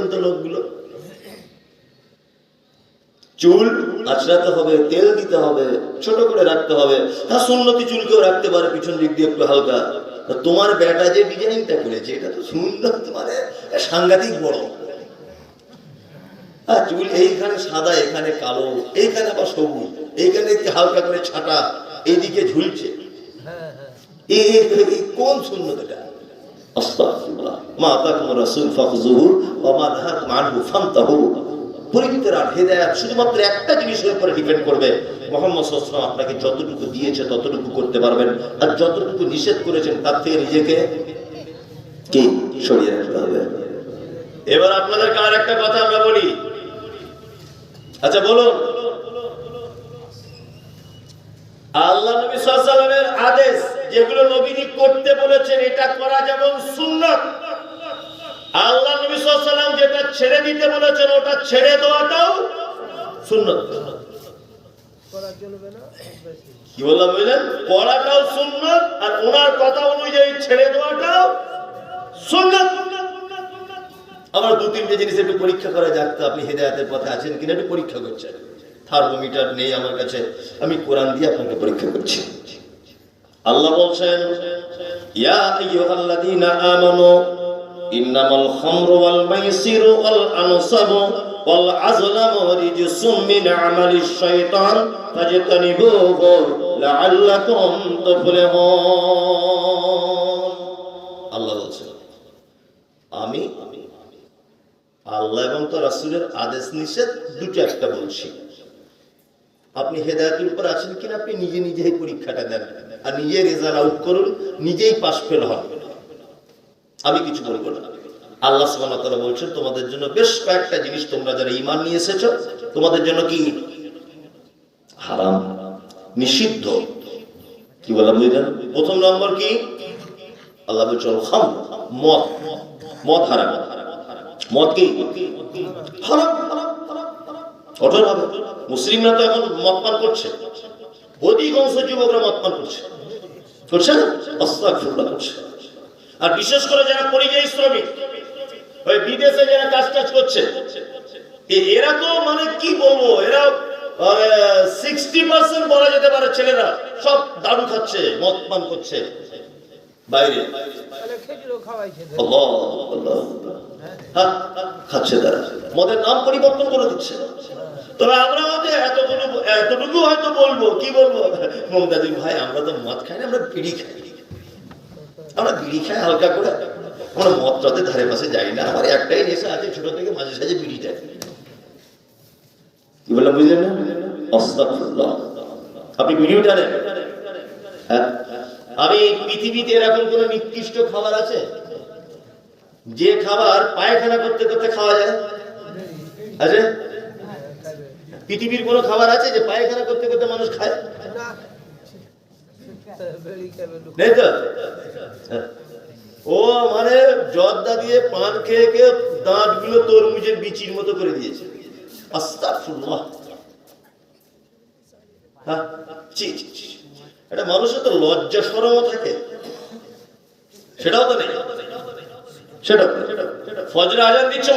দেখবেন লোকগুলো। চুল আঁচড়াতে হবে, তেল দিতে হবে, ছোট করে রাখতে হবে। হ্যাঁ সুন্নতি চুলকেও রাখতে পারে, পিছন দিক দিয়ে একটু হালকা। তোমার বেটা যে ডিজাইনটা করেছে, এটা তো সুন্দর মানে সাংঘাতিক বড়। হ্যাঁ চুল এইখানে সাদা, এখানে কালো, এইখানে আবার সবুজ, এইখানে একটু হালকা করে ছাটা, এইদিকে ঝুলছে। এ, এ- এ- এ, কোন সুন্নত শুধুমাত্র একটা জিনিসের উপরে ডিপেন্ড করবে। মোহাম্মদ সাল্লাল্লাহু আপনাকে যতটুকু দিয়েছে ততটুকু করতে পারবেন আর যতটুকু নিষেধ করেছেন তার থেকে নিজেকে কি সরিয়ে রাখতে হবে? এবার আপনাদেরকে আর একটা কথা আমরা বলি। আচ্ছা বলুন। আল্লাহ নবী সাল্লামের আদেশ যেগুলো নবীজি করতে বলেছেন এটা করা যেমন সুন্নত। আল্লাহ নবী সাল্লাম যেটা ছেড়ে দিতে বলেছেন ওটা ছেড়ে দেওয়াটাও সুন্নত। কি বললাম বুঝলেন? করাটাও সুন্নত আর ওনার কথা অনুযায়ী ছেড়ে দেওয়াটাও সুন্নত। আমার দু তিনটে জিনিস একটু পরীক্ষা করা যাক তো আপনি হেদায়াতের পথে আছেন কিনা একটু পরীক্ষা করছেন। থার্মোমিটার নেই আমার কাছে। আমি কোরআন দিয়ে আপনাকে পরীক্ষা করছি। আল্লাহ বলছেন, ইয়া আইয়ুহাল্লাযীনা আমানু, ইন্নামাল খামরু ওয়াল মাইসিরু ওয়াল আনসাবু ওয়াল আজলামু রিজসুম মিন আমালিশ শাইতান ফাজতানিবুহু লাআল্লাকুম তুফলিহুন। আল্লাহ বলছেন, আমি, আল্লাহ এবং তো রাসূলের আদেশ নিষেধ দুটো একটা বলছি। আপনি হেদায়তের উপর আছেন কিনা আপনি নিজে নিজে পরীক্ষাটা দেন। আর নিজে রেজাল্ট আউট করুন, নিজেই পাশ ফেল হন। আমি কিছু বলব না। আল্লাহ সুবহানাহু বলছেন, তোমাদের জন্য বেশ কয়েকটা জিনিস তোমরা যারা ঈমান নিয়ে এসেছ, তোমাদের জন্য কি? হারাম। নিষিদ্ধ। কি বললাম বুঝলেন প্রথম নম্বর কি? আল্লাহ বলছেন খাম মদ। মদ হারাম। মদ কি? হারাম। কঠোর হবে। মুসলিমরা তো এখন মদ পান করছে। অধিকাংশ যুবকরা মদ পান করছে। করছে না? করছে। আর বিশেষ করে যারা পরিযায়ী শ্রমিক, ওই বিদেশে যারা কাজ টাজ করছে এরা তো মানে কি বলব, এরা সিক্সটি পার্সেন্ট বলা যেতে পারে ছেলেরা, সব দারু খাচ্ছে, মদ পান করছে। বাইরে। হ্যাঁ, খাচ্ছে তারা। মদের নাম পরিবর্তন করে দিচ্ছে। তবে আমরা হয়তো এতটুকু এতটুকু হয়তো বলব কি বলব? মমতাজুল ভাই আমরা তো মদ খাই না আমরা বিড়ি খাই। আমরা বিড়ি খাই হালকা করে। আমরা মদ টদের ধারে পাশে যাই না। আমার একটাই নেশা আছে ছোট থেকে মাঝে সাঝে বিড়িটা কি বললাম বুঝলেন না? আস্তাগফিরুল্লাহ। আপনি বিড়িও টানেন? হ্যাঁ? আমি পৃথিবীতে এরকম কোন নিকৃষ্ট খাবার আছে? যে খাবার পায়খানা করতে করতে খাওয়া যায়? আছে? পৃথিবীর কোনো খাবার আছে যে পায়খানা করতে করতে মানুষ খায়। নেই তো। ও মানে জর্দা দিয়ে পান খেয়ে খেয়ে দাঁতগুলো তরমুজের বিচির মতো করে দিয়েছে। আস্তাগফিরুল্লাহ। হ্যাঁ? ছি ছি, ছি। একটা মানুষের তো লজ্জা সরমও থাকে। সেটাও তো নেই। সেটা দিচ্ছে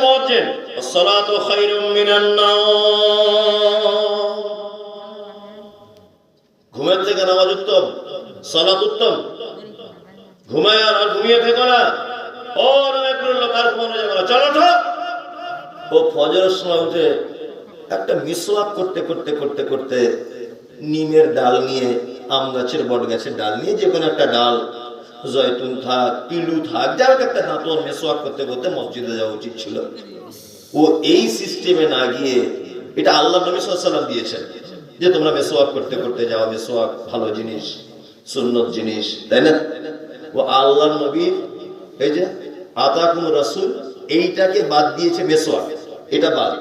ঘুমের থেকে ঘুমায় আর ঘুমিয়ে না। না? ও সময় উঠে একটা মিসওয়াক করতে করতে করতে করতে নিমের ডাল নিয়ে আম গাছের বট গাছের ডাল নিয়ে যে কোনো একটা ডাল, জয়তুন থাক, পিলু থাক যা হোক একটা দাঁতন মেসোয়াক করতে করতে মসজিদে যাওয়া উচিত ছিল। ও এই সিস্টেমে না গিয়ে এটা আল্লাহ নবী সাল্লাম দিয়েছেন যে তোমরা মেসোয়াক করতে করতে যাও, মেসোয়াক ভালো জিনিস, সুন্নত জিনিস, তাই না? ও আল্লাহ নবীর এই যে আতাকুম রাসূল, এইটাকে বাদ দিয়েছে মেসোয়াক, এটা বাদ।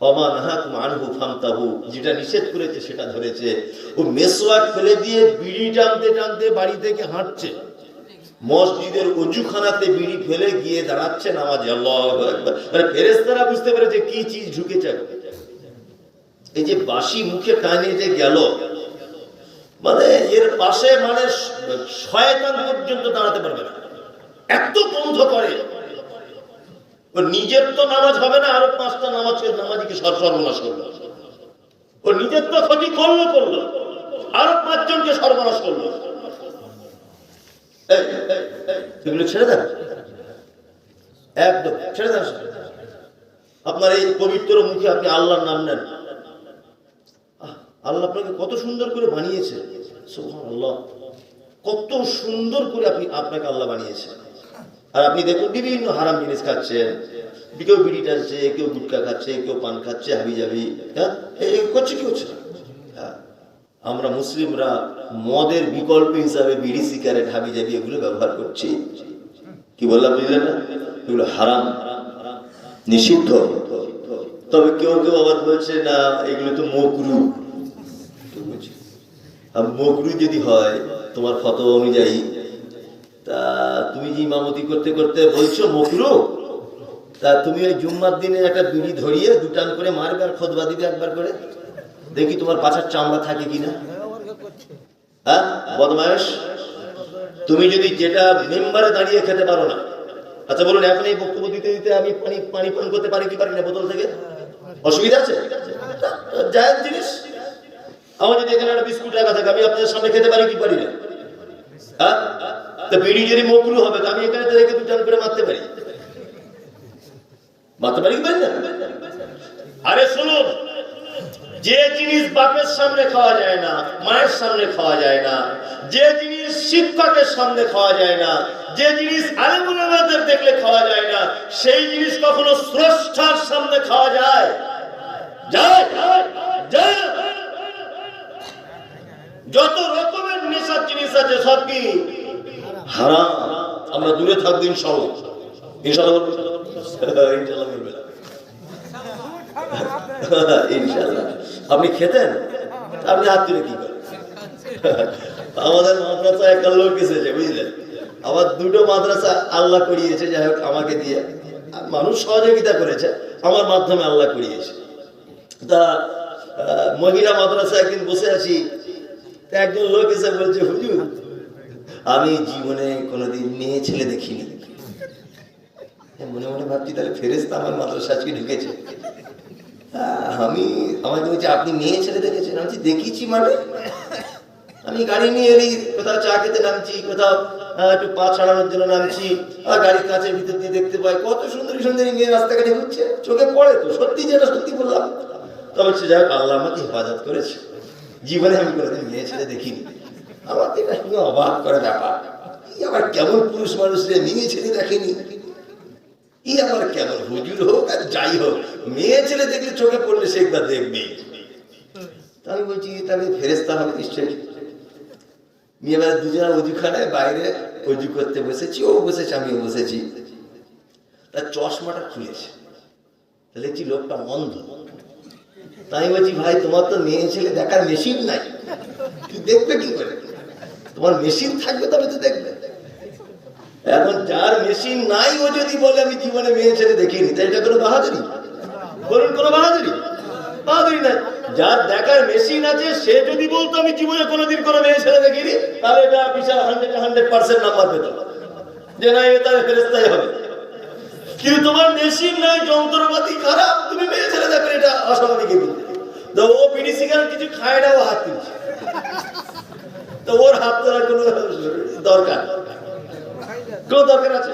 অমা নাহাকুম আনহু ফামতাহু, যেটা নিষেধ করেছে সেটা ধরেছে। ও মেসোয়াক ফেলে দিয়ে বিড়ি টানতে টানতে বাড়ি থেকে হাঁটছে। মসজিদের অজুখানাতে বিড়ি ফেলে গিয়ে দাঁড়াচ্ছে নামাজে। আল্লাহ মানে ফেরেস্তারা বুঝতে পেরেছে কি চিজ ঢুকেছে। এই যে বাসি মুখে টানিয়ে যে গেল মানে এর পাশে মানে শয়তান পর্যন্ত দাঁড়াতে পারবে না। এত বন্ধ করে। ওর নিজের তো নামাজ হবে না, আরও পাঁচটা নামাজ নামাজিকে সর সর্বনাশ করল। ও নিজের তো ক্ষতি করল করল। আরও পাঁচজনকে সর্বনাশ করল। ছেড়ে দেন। একদম, ছেড়ে দেন। আপনার এই পবিত্র মুখে আপনি আল্লাহর নাম নেন। আল্লাহ আপনাকে কত সুন্দর করে বানিয়েছে। আল্লাহ কত সুন্দর করে আপনি আপনাকে আল্লাহ বানিয়েছে আর আপনি দেখুন, বিভিন্ন হারাম জিনিস খাচ্ছেন কেউ বিড়ি টানছে, কেউ গুটকা খাচ্ছে, কেউ পান খাচ্ছে হাবি যাবি হ্যাঁ করছে কি হচ্ছে হ্যাঁ? আমরা মুসলিমরা মদের বিকল্প হিসাবে বিড়ি, সিগারেট হাবি যাবি এগুলো ব্যবহার করছি। কি বললাম, বুঝলেন না? এগুলো হারাম, নিষিদ্ধ। তবে কেউ কেউ আবার বলছে, না, এগুলো তো মকরু। মকরু যদি হয়, তোমার ফটো অনুযায়ী তা তুমি যে ইমামতি করতে করতে বলছো, মকরু? তা তুমি ওই জুম্মার দিনে একটা বিড়ি ধরিয়ে দুটান করে মারবে আর খোদবা দিবে একবার করে? দেখি তোমার পাছার চামড়া থাকে কিনা। হ্যাঁ বদমায়েশ? তুমি যদি যেটা মেম্বারে দাঁড়িয়ে খেতে পারো না। আচ্ছা বলুন, এখন এই বক্তব্য দিতে দিতে আমি পানি পানি পান করতে পারি কি পারি না বোতল থেকে? অসুবিধা আছে? জায়েজ জিনিস। আমার যদি এখানে একটা বিস্কুট রাখা থাকে, আমি আপনাদের সামনে খেতে পারি কি পারি না? হ্যাঁ? বিড়ি যদি মকরু হবে আমি এখানে করে মারতে পারি। মারতে পারি না? আরে শুনুন, যে জিনিস বাপের সামনে খাওয়া যায় না, মায়ের সামনে খাওয়া যায় না, যে জিনিস শিক্ষকের সামনে খাওয়া যায় না, যে জিনিস দেখলে খাওয়া যায় না, সেই জিনিস কখনো স্রষ্টার সামনে খাওয়া যায়। যত রকমের নেশার জিনিস আছে, সব কি হারাম, আমরা দূরে থাকব আপনি খেতেন? আপনি হাত তুলে কি করেন? আমাদের মাদ্রাসা একটা লোক এসেছে, বুঝলেন? আমার দুটো মাদ্রাসা আল্লাহ করিয়েছে, যাই হোক, আমাকে দিয়ে। মানুষ সহযোগিতা করেছে, আমার মাধ্যমে আল্লাহ করিয়েছে। তা মহিলা মাদ্রাসা একদিন বসে আছি, একজন লোক এসে বলছে, হুজুর আমি জীবনে কোনোদিন মেয়ে ছেলে দেখিনি। মনে মনে ভাবছি তাহলে ফেরেস্তা আমার মাদ্রাসা আজকে ঢুকেছে আমি আমাকে বলছে, আপনি মেয়ে ছেলে দেখেছেন? আমি দেখেছি মানে? আমি গাড়ি নিয়ে এলি, কোথাও চা খেতে নামছি, কোথাও একটু পা ছাড়ানোর জন্য নামছি আর গাড়ির কাছের ভিতর দিয়ে দেখতে পাই, কত সুন্দরী সুন্দরী মেয়ে রাস্তাঘাটে ঘুরছে, চোখে পড়ে তো, সত্যি যেটা সত্যি বললাম। তবে সে যাই আল্লাহ আমাকে হেফাজত করেছে। জীবনে আমি কোনোদিন মেয়ে ছেলে দেখিনি। আমার এটা শুনে অবাক করে ব্যাপার। এই আবার কেমন পুরুষ মানুষ রে মেয়ে ছেলে দেখেনি? ই আবার কেমন হুজুর হোক আর যাই হোক, মেয়ে ছেলে দেখলে চোখে পড়লে সে একবার দেখবে। তা আমি বলছি তাহলে ফেরেস্তা হবে নিশ্চয়ই। নিয়ে এবার দুজনে অজুখানায় বাইরে অজু করতে বসেছি, ও বসেছে, আমিও বসেছি। তার চশমাটা খুলেছে। দেখছি লোকটা অন্ধ। তাই বলছি, ভাই, তোমার তো মেয়ে ছেলে দেখার মেশিন নাই। তুই দেখবে কি করে? তোমার মেশিন থাকবে তবে তো দেখবে। এখন যার মেশিন নাই, ও যদি বলে, আমি জীবনে মেয়ে ছেলে দেখিনি তাই এটা কোনো বাহাদুরি? বলুন, কোনো বাহাদুরি? বাহাদুরি নাই। যার দেখার মেশিন আছে, সে যদি বলতো, আমি জীবনে কোনোদিন কোনো মেয়ে ছেলে দেখিনি, তাহলে এটা বিশাল হান্ড্রেড হান্ড্রেড পার্সেন্ট নাম্বার পেত। যে না, এ তাহলে ফেরেস্তাই হবে। কিন্তু তোমার মেশিন নাই, যন্ত্রপাতি খারাপ, তুমি মেয়ে ছেলে দেখো, এটা অস্বাভাবিক ও বিড়ি সিগারেট কিছু খায় না, ও হাত তুলছে। তো ওর হাত তোলার কোনো দরকার? কোনো দরকার আছে?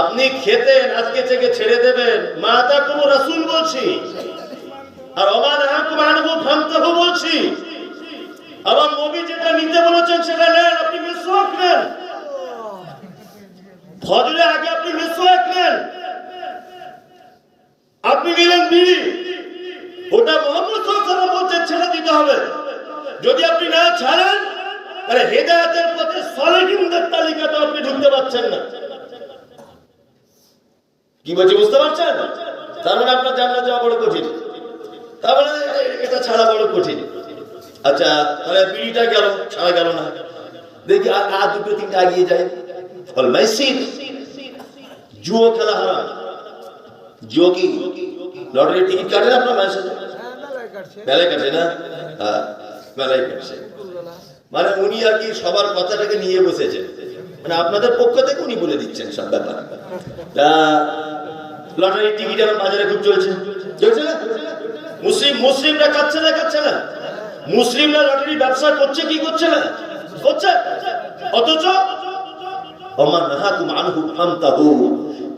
আপনি খেতেন, আজকে থেকে ছেড়ে দেবেন। মাতা কোনো রাসুল বলছি। আর অমান হাকুম আনবু ফান্তাহু বলছি। আবার নবী যেটা নিতে বলেছেন সেটা নেন, আপনি মিসওয়াক নেন। ফজরে আগে আপনি মিসওয়াক নেন। আপনি নিলেন বিড়ি। ওটা মোহাম্মদ সাল্লাল্লাহু বলছেন ছেড়ে দিতে হবে। যদি আপনি না ছাড়েন তাহলে হেদায়েতের পথে সলিহিনদের তালিকাতে আপনি ঢুকতে পারছেন না। কি বলছি বুঝতে পারছেন? তার মানে আপনার জান্নাত যাওয়া বড় কঠিন। তার মানে এটা ছাড়া বড় কঠিন। আচ্ছা তাহলে বিড়িটা গেল ছাড়া গেল না। দেখি আর আর দুটো তিনটা এগিয়ে যায়। ফল মাইসির জুয়ো খেলা হারাম জুয়ো কি? লটারি টিকিট কাটে না আপনার মাসে হ্যাঁ মেলায় কাটে না? হ্যাঁ। মেলায় কাটছে মানে উনি আর কি সবার কথাটাকে নিয়ে বসেছেন। মানে আপনাদের পক্ষ থেকে উনি বলে দিচ্ছেন সব ব্যাপার। তা লটারি টিকিট এখন বাজারে খুব চলছে। চলছে না? মুসলিম মুসলিমরা খাচ্ছে না খাচ্ছে না? মুসলিমরা লটারি ব্যবসা করছে কি করছে না? করছে? অথচ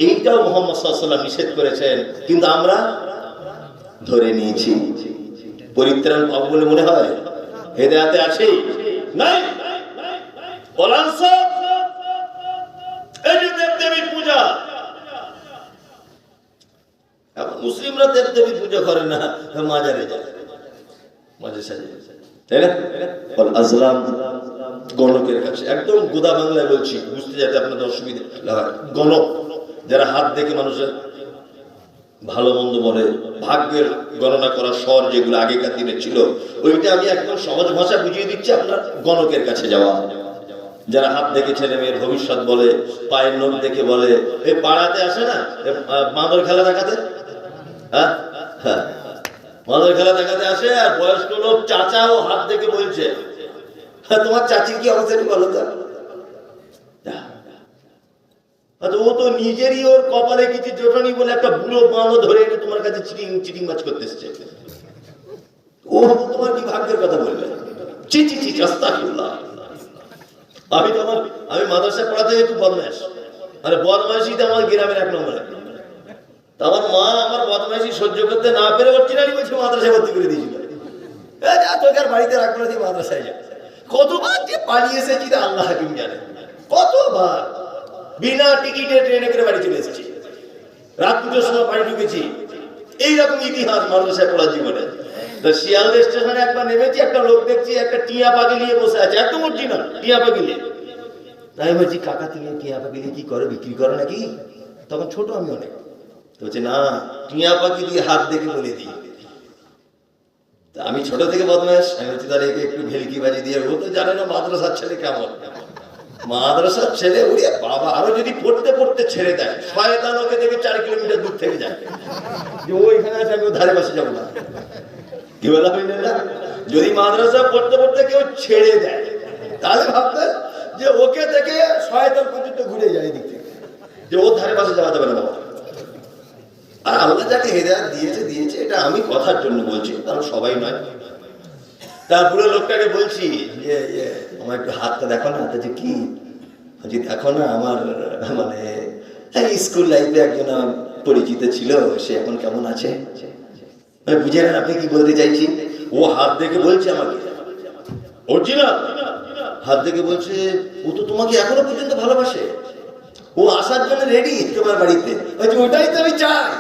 এইটাও মোহাম্মদ সাল্লাল্লাহু নিষেধ করেছেন। কিন্তু আমরা ধরে নিয়েছি। পরিত্রাণ পাবো বলে মনে হয়? হেদায়াতে আছে? নাই? বলাংশ এই যে দেব পূজা। এখন মুসলিমরা দেব দেবীর পূজা করে না মাজারে মাঝে সাজে। তাই না? আজলাম গণকের কাছে। একদম গোদা বাংলায় বলছি, বুঝতে যাতে আপনাদের অসুবিধা। গণক, যারা হাত দেখে মানুষের ভালো মন্দ বলে, ভাগ্যের গণনা করা স্বর যেগুলো আগেকার দিনে ছিল, ওইটা আমি একদম সহজ ভাষা বুঝিয়ে দিচ্ছি আপনার গণকের কাছে যাওয়া। যারা হাত দেখে ছেলে মেয়ের ভবিষ্যৎ বলে, পায়ের নখ দেখে বলে, এ পাড়াতে আসে না? বাঁদর খেলা দেখাতে? হ্যাঁ হ্যাঁ বাঁদর খেলা দেখাতে আসে আর বয়স্ক লোক চাচাও হাত দেখে বলছে হ্যাঁ তোমার চাচির কি অবস্থা বলো তো আচ্ছা, ও তো নিজেরই ওর কপালে কিছু বলে একটা বুড়ো ধরে এনে তোমার কাছে চিটিং চিটিং মাছ করতে এসছে। ও তোমার কি ভাগ্যের কথা বলবে? চি চি চি আস্তাগফিরুল্লাহ। আমি তো আমার, আমি মাদ্রাসায় পড়াতে তো আমার গ্রামের এক নম্বরে। আমার মা আমার বদমাইশি সহ্য করতে না পেরে ওর অরিজিনালি বলছে, মাদ্রাসায় ভর্তি করে দিয়েছিল। তোকে আর বাড়িতে রাখব না মাদ্রাসায় যা। কতবার যে পালিয়ে এসেছি আল্লাহ হাকিম জানে। কতবার? বিনা টিকিটে ট্রেনে করে বাড়ি চলে এসেছি। রাত দুটোর সময় বাড়ি ঢুকেছি। এইরকম ইতিহাস মাদ্রাসায় পড়ার জীবনে। তো শিয়ালদা স্টেশনে একবার নেমেছি, একটা লোক দেখছি, একটা টিয়া পাখি নিয়ে বসে আছে। একদম অরিজিনাল, টিয়া পাখি নিয়ে তাই বলছি, কাকা, তুমি টিয়া পাখি দিয়ে কি করে, বিক্রি করো নাকি? তখন ছোট আমি অনেক। তো বলছে, না, টিয়া পাখি দিয়ে হাত দেখে বলে দিই। আমি ছোট থেকে বদমাস আমি বলছি, তাহলে একটু ভেলকি বাজি দিয়ে, ও তো জানে না মাদ্রাসার ছেলে কেমন। মাদ্রাসার ছেলে, ওরে বাবা, আরও যদি পড়তে পড়তে ছেড়ে দেয়, শয়তান ওকে থেকে চার কিলোমিটার দূর থেকে যায়। যে ও এখানে আছে, আমি ধারে পাশে যাব না। কি বলা হইলেন না যদি মাদ্রাসা পড়তে পড়তে কেউ ছেড়ে দেয়, তাহলে ভাববেন যে ওকে দেখে শয়তান পর্যন্ত ঘুরে যায় এদিক থেকে। যে ওর ধারে পাশে যাওয়া যাবে না বাবা। আর আল্লাহ যাকে হেদায়ত দিয়েছে দিয়েছে, এটা আমি কথার জন্য বলছি, কারণ সবাই নয়। তারপরে লোকটাকে বলছি যে যে, আমার একটু হাতটা দেখো না তো যে কি? বলছি দেখো না আমার মানে স্কুল লাইফে একজন পরিচিত ছিল সে এখন কেমন আছে? মানে বুঝে নেন আপনি কি বলতে চাইছি ও হাত দেখে বলছে আমাকে। অরিজিনাল হাত দেখে বলছে ও তো তোমাকে এখনও পর্যন্ত ভালোবাসে। ও আসার জন্য রেডি তোমার বাড়িতে। বলছে ওটাই তো আমি চাই।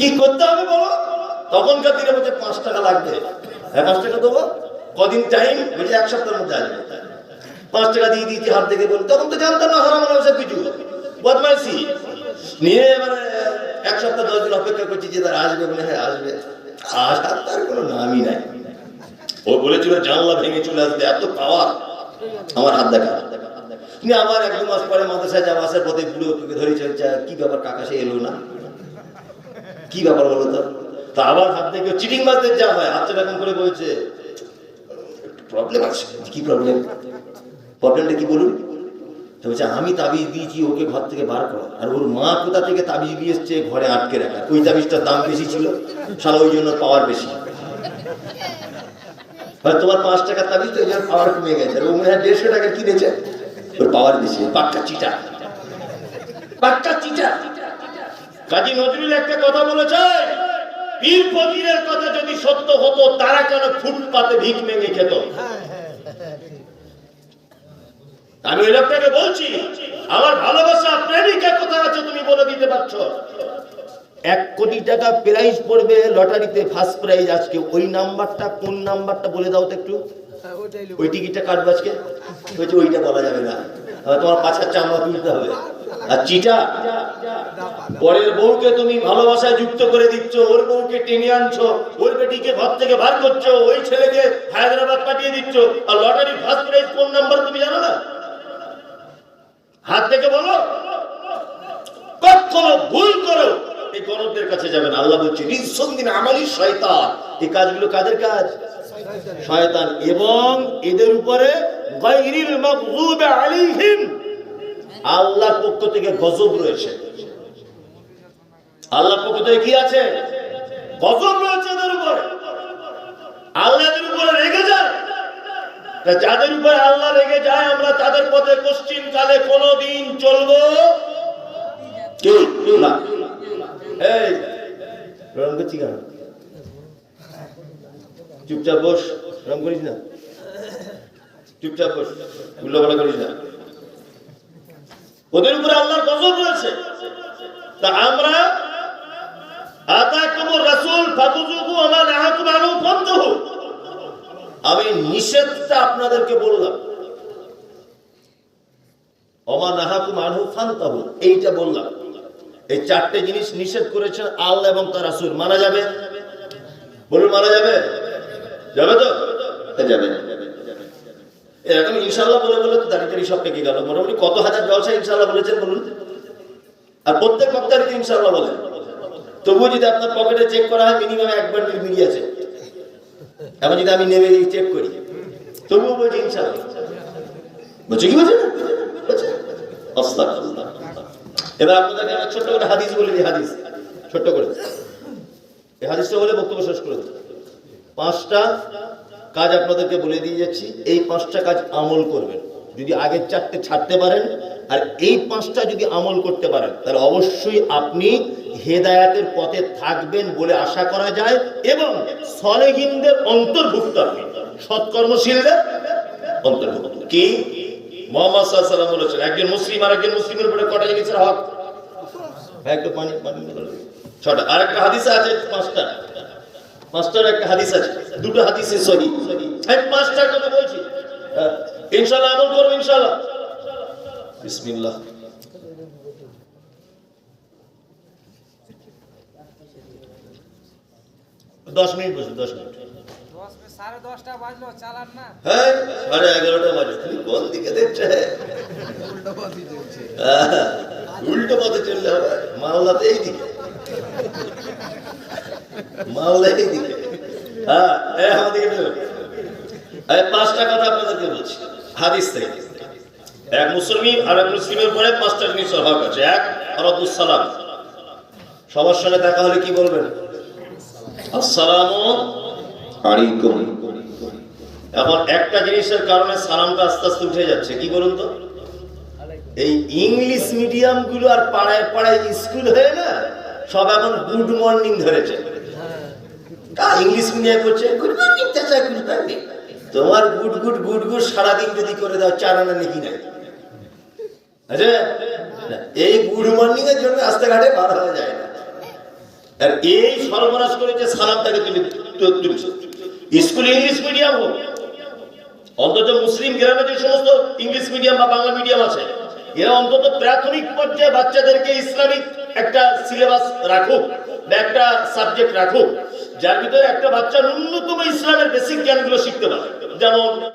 কি করতে হবে বলো? তখনকার দিনে বলছে পাঁচ টাকা লাগবে। হ্যাঁ পাঁচ টাকা দেবো, কদিন টাইম বলছে এক সপ্তাহের মধ্যে আসবে। পাঁচ টাকা দিয়ে দিয়েছি হাত থেকে বলে তখন তো জানতাম না, হারাম হারাম সব কিছু। বদমাইশি। নিয়ে এবারে এক সপ্তাহ, দশ দিন অপেক্ষা করছি যে তার আসবে বলে হ্যাঁ আসবে। আসার তার কোনো নামই নাই। ও বলেছিল, জানলা ভেঙে চলে আসবে, এত পাওয়ার। আমার হাত দেখা। নিয়ে আবার এক দু মাস পরে মাদ্রাসায় যাওয়া, আসার পথে বুড়ো ধরে চলছে কি ব্যাপার কাকা, সে এলো না? কি ব্যাপার বলো তো? তা আবার হাত থেকে চিটিং মারতে যা হয়, হাতটা এরকম করে বলছে। প্রবলেম আছে, কি প্রবলেম প্রবলেমটা কি বলুন? তো বলছে, আমি তাবিজ দিয়েছি, ওকে ঘর থেকে বার করা। আর ওর মা কোথা থেকে তাবিজ দিয়ে এসছে, ঘরে আটকে রাখা। ওই তাবিজটার দাম বেশি ছিল সারা ওই জন্য পাওয়ার বেশি। তোমার পাঁচ টাকার তাবিজ তো জন্য পাওয়ার কমে গেছে। আর ও মনে হয় দেড়শো টাকা কিনেছে। ওর পাওয়ার বেশি পাক্কা চিটা। পাক্কা চিটা। কাজী নজরুল একটা কথা বলেছে পীর ফকিরের কথা যদি সত্য হতো তারা কেন ফুটপাতে ভিক মেঙে খেত। আমি ওই লোকটাকে বলছি আমার ভালোবাসা প্রেমিকা কোথায় আছে তুমি বলে দিতে পারছ? এক কোটি টাকা প্রাইজ পড়বে লটারিতে ফার্স্ট প্রাইজ আজকে। ওই নাম্বারটা কোন নাম্বারটা বলে দাও তো একটু? হ্যাঁ, ওই টিকিটটা কাটবো আজকে? ওইটা বলা যাবে না। তোমার পাছার চামড়া তুলতে হবে। আর চিটা পরের বউকে তুমি ভালোবাসায় যুক্ত করে দিচ্ছ, ওর বউকে টেনে আনছো, ওর বেটিকে ঘর থেকে বার করছ, ওই ছেলেকে হায়দ্রাবাদ পাঠিয়ে দিচ্ছ, আর লটারি ফার্স্ট প্রাইজ কোন নাম্বার তুমি জানো না? হাত থেকে বলো। কখনো ভুল করো। এই গণকদের কাছে যাবেন আল্লাহ বলছে নিঃসন্দিন আমারই শয়তান। এই কাজগুলো কাদের কাজ? শয়তান। এবং এদের উপরে গায়রিল মাগযুবি আলাইহিম। আল্লাহর পক্ষ থেকে গজব রয়েছে। আল্লাহ পক্ষ থেকে কি আছে? গজব রয়েছে এদের উপরে। আল্লাহ এদের উপরে রেগে যায়। যাদের উপরে আল্লাহ রেগে যায়, আমরা তাদের পথে পশ্চিম কালে কোনোদিন চলবো? কি? না। এই করছি কেন চুপচাপ বস, রং করিস না। চুপচাপ বস উল্লাপালা করিস না। ওদের উপরে আল্লাহর গজব রয়েছে। তা আমরা আতাকুমুর রাসূল ফাকুযুহু ওয়া মা নাহাকুম আনহু ফান্তাহু আমি নিষেধটা আপনাদেরকে বললাম। ওমা নাহাকুম আনহু ফান্তাহু এইটা বললাম। এই চারটে জিনিস নিষেধ করেছেন আল্লাহ এবং তার রাসূল। মানা যাবে? বলুন মানা যাবে? যাবে তো? হ্যাঁ, যাবে। এরকম ইনশাল্লাহ বলে বলে তো দাঁড়িয়ে সব পেকে গেল। মোটামুটি কত হাজার জলসা ইনশাল্লাহ বলেছেন বলুন? আর প্রত্যেক বক্তারিতে ইনশাল্লাহ বলেন তবুও যদি আপনার পকেটে চেক করা হয় মিনিমাম এক বান্ডিল মিলিয়ে আছে এখন যদি আমি নেমে চেক করি, তবুও বলছি ইনশাল্লাহ বলছে কি বলছে? এবার আপনাদেরকে একটা ছোট্ট করে হাদিস বলে দিই, হাদিস। ছোট্ট করে। এই হাদিসটা বলে বক্তব্য শেষ করে দিই পাঁচটা কাজ আপনাদেরকে বলে দিয়ে যাচ্ছি এই পাঁচটা কাজ আমল করবেন। যদি আগের চারটে ছাড়তে পারেন আর এই পাঁচটা যদি আমল করতে পারেন তাহলে অবশ্যই আপনি হেদায়াতের পথে থাকবেন বলে আশা করা যায় এবং সলেহিনদের অন্তর্ভুক্ত আপনি। সৎকর্মশীলদের অন্তর্ভুক্ত। কি? মোহাম্মদ সাল্লাম বলেছেন একজন মুসলিম আর একজন মুসলিমের উপরে কটা জিনিসের হক? হ্যাঁ, একটু পানি পানি ছটা। আর একটা হাদিসে আছে পাঁচটা। পাঁচটার একটা হাদিস আছে দুটো হাদিসে সহি। আমি পাঁচটার কথা বলছি। হ্যাঁ, ইনশাল্লাহ আমল করব ইনশাল্লাহ বিসমিল্লাহ। দশ মিনিট বসে দশ মিনিট। সাড়ে দশটা বাজলো চালান না। হ্যাঁ সাড়ে এগারোটা বাজে। তুমি কোন দিকে দেখছে? হ্যাঁ, উল্টো পথে চললে হবে। মালদাতে এই দিকে। এখন একটা জিনিসের কারণে সালামটা আস্তে আস্তে উঠে যাচ্ছে, কি বলুন তো? এই ইংলিশ মিডিয়ামগুলো আর পাড়ায় পাড়ায় স্কুল হয়ে না, সব এখন গুড মর্নিং ধরেছে। কা ইংলিশ মিডিয়াম করছে তোমার গুড গুড গুড গুড সারাদিন যদি করে দাও, চার আনা নাকি নাই। আচ্ছা এই গুড মর্নিং এর জন্য রাস্তাঘাটে বার হওয়া যায় না। আর এই সর্বনাশ করেছে সালামটাকে তুলে তু- তুলছে স্কুল ইংলিশ মিডিয়াম হোক, অন্তত মুসলিম গ্রামে যে সমস্ত ইংলিশ মিডিয়াম বা বাংলা মিডিয়াম আছে, এরা অন্তত প্রাথমিক পর্যায়ে বাচ্চাদেরকে ইসলামিক একটা সিলেবাস রাখুক। একটা সাবজেক্ট রাখুক যার ভিতরে একটা বাচ্চা ন্যূনতম ইসলামের বেসিক জ্ঞানগুলো শিখতে পারে। যেমন